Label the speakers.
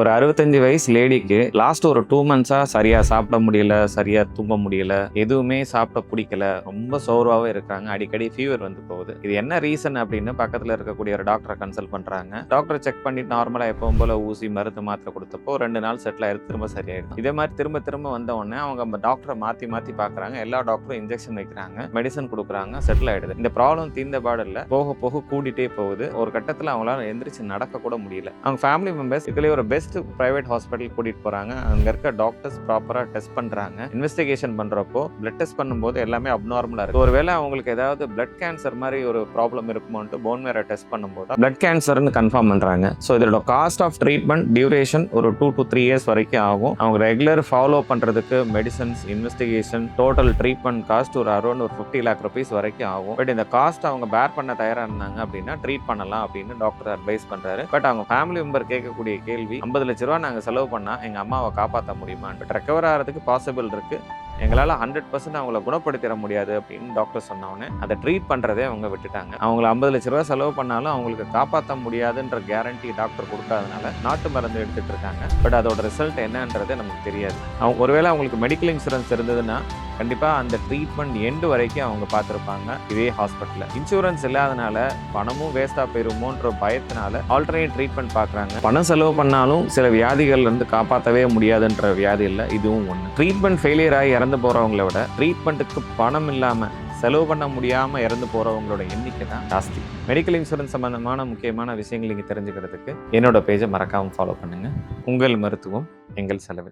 Speaker 1: ஒரு அறுபத்தஞ்சு வயசு லேடிக்கு லாஸ்ட் ஒரு டூ மந்த்ஸாக சரியாக சாப்பிட முடியல சரியாக தூங்க முடியல எதுவுமே சாப்பிட பிடிக்கல ரொம்ப சோர்வாகவே இருக்காங்க. அடிக்கடி ஃபீவர் வந்து போகுது. இது என்ன ரீசன் அப்படின்னு பக்கத்தில் இருக்கக்கூடிய ஒரு டாக்டரை கன்சல்ட் பண்ணுறாங்க டாக்டரை செக் பண்ணிட்டு நார்மலாக எப்பவும் போல ஊசி மருந்து மாத்திரை கொடுத்தப்போ ரெண்டு நாள் செட்டில் ஆயிடுது திரும்ப சரியாயிடும் இதே மாதிரி திரும்ப திரும்ப வந்த உடனே அவங்க டாக்டரை மாற்றி மாற்றி பார்க்குறாங்க எல்லா டாக்டரும் இன்ஜெக்ஷன் வைக்கிறாங்க மெடிசன் கொடுக்குறாங்க செட்டில் ஆயிடுது. இந்த ப்ராப்ளம் தீர்ந்த பாடல போக போக கூட்டிகிட்டே போகுது. ஒரு கட்டத்தில் அவங்களால எந்திரிச்சு நடக்க கூட முடியல. அவங்க ஃபேமிலி மெம்பர்ஸ் இதுலேயே ஒரு பெஸ்ட் பிரைவேட் ஹாஸ்பிட்டல் கூட்டிட்டு போறாங்க. அங்க இருக்க டாக்டர்ஸ் ப்ராப்பரா டெஸ்ட் பண்றாங்க. இன்வெஸ்டிகேஷன் பண்றப்போ பிளட் டெஸ்ட் பண்ணும்போது எல்லாமே அப்நார்மலா இருக்கு. ஒருவேளை அவங்களுக்கு ஏதாவது பிளட் கேன்சர் மாதிரி ஒரு ப்ராப்ளம் இருக்குமோன்ட்டு போன் மேரோ டெஸ்ட் பண்ணும்போது பிளட் கேன்சர்னு கன்ஃபார்ம் பண்றாங்க. ஸோ இதோட காஸ்ட் ஆஃப் ட்ரீட்மெண்ட் டியூரேஷன் ஒரு டூ டு த்ரீ இயர்ஸ் வரைக்கும் ஆகும். அவங்க ரெகுலர் ஃபாலோ பண்றதுக்கு medicines investigation total treatment cost ஒரு அரௌண்ட் ஒரு ஃபிஃப்டி லேக் ருபீஸ் வரைக்கும் ஆகும். பட் இந்த காஸ்ட் அவங்க பேர் பண்ண தயாராக இருந்தாங்க அப்படின்னா ட்ரீட் பண்ணலாம் அப்படின்னு டாக்டர் அட்வைஸ் பண்றாரு. பட் அவங்க ஃபேமிலி மெம்பர் கேட்கக்கூடிய கேள்வி ஐம்பது லட்ச ரூபா நாங்கள் செலவு பண்ணா எங்கள் அம்மாவை காப்பாற்ற முடியுமா பட் ரெக்கவர் ஆகிறதுக்கு பாசிபிள் இருக்குது எங்களால் ஹண்ட்ரட் பர்சன்ட் அவங்கள குணப்படுத்திட முடியாது அப்படின்னு டாக்டர் சொன்னோடனே அதை ட்ரீட் பண்ணுறதே அவங்க விட்டுட்டாங்க. அவங்கள ஐம்பது லட்ச ரூபா செலவு பண்ணாலும் அவங்களுக்கு காப்பாற்ற முடியாதுன்ற கேரண்டி டாக்டர் கொடுக்காதனால நாட்டு மருந்து எடுத்துகிட்டு இருக்காங்க. பட் அதோட ரிசல்ட் என்னன்றது நமக்கு தெரியாது. அவங்க ஒருவேளை அவங்களுக்கு மெடிக்கல் இன்சூரன்ஸ் இருந்ததுன்னா கண்டிப்பாக அந்த ட்ரீட்மெண்ட் எண்டு வரைக்கும் அவங்க பார்த்துருப்பாங்க. இதே ஹாஸ்பிட்டலில் இன்சூரன்ஸ் இல்லாதனால பணமும் வேஸ்ட்டாக போயிருமோன்ற பயத்தினால ஆல்டர்னேட் ட்ரீட்மெண்ட் பார்க்குறாங்க பணம் செலவு பண்ணாலும் சில வியாதிகள்லேருந்து காப்பாற்றவே முடியாதுன்ற வியாதி இல்லை இதுவும் ஒன்று ட்ரீட்மெண்ட் ஃபெயிலியர் ஆகி இறந்து போகிறவங்கள விட ட்ரீட்மெண்ட்டுக்கு பணம் இல்லாமல் செலவு பண்ண முடியாமல் இறந்து போகிறவங்களோட எண்ணிக்கை தான் ஜாஸ்தி. மெடிக்கல் இன்சூரன்ஸ் சம்பந்தமான முக்கியமான விஷயங்கள் நீங்கள் தெரிஞ்சுக்கிறதுக்கு என்னோட பேஜை மறக்காமல் ஃபாலோ பண்ணுங்கள் உங்கள் மருத்துவம் எங்கள் செலவு.